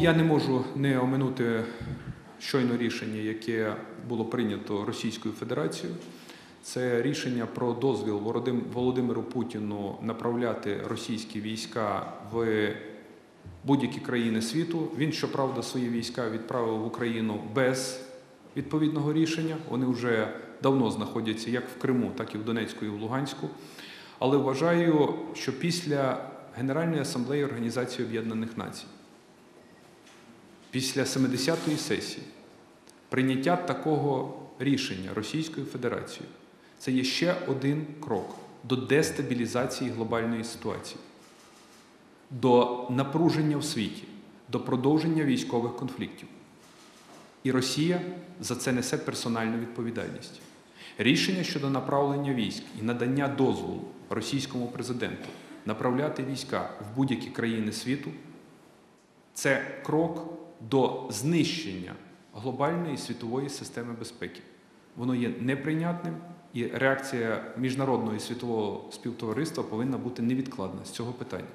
я не можу не оминути щойно рішення, яке було прийнято Російською Федерацією. Це рішення про дозвіл Володимиру Путіну направляти російські війська в будь-які країни світу. Він, щоправда, свої війська відправив в Україну без відповідного рішення. Вони вже давно знаходяться як в Криму, так і в Донецьку і в Луганську. Але вважаю, що після Генеральної асамблеї Організації Об'єднаних Націй, після 70-ї сесії, прийняття такого рішення Російською Федерацією це є ще один крок до дестабілізації глобальної ситуації, до напруження в світі, до продовження військових конфліктів. І Росія за це несе персональну відповідальність. Рішення щодо направлення військ і надання дозволу російському президенту направляти війська в будь-які країни світу це крок до знищення глобальної світової системи безпеки. Воно є неприйнятним, і реакція міжнародного і світового співтовариства повинна бути невідкладна з цього питання.